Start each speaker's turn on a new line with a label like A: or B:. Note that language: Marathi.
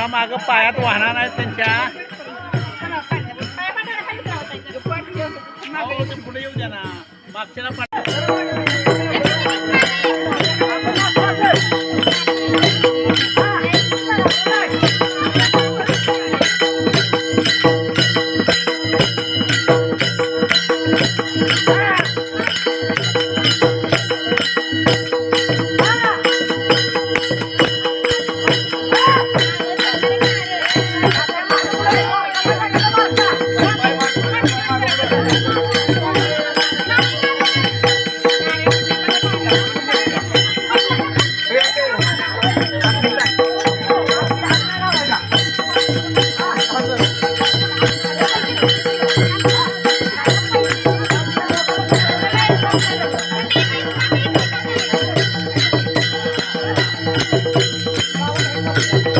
A: मुला माग पायात वाहणार नाही त्यांच्या. पुढे येऊ द्या ना.
B: मागच्या
C: thank you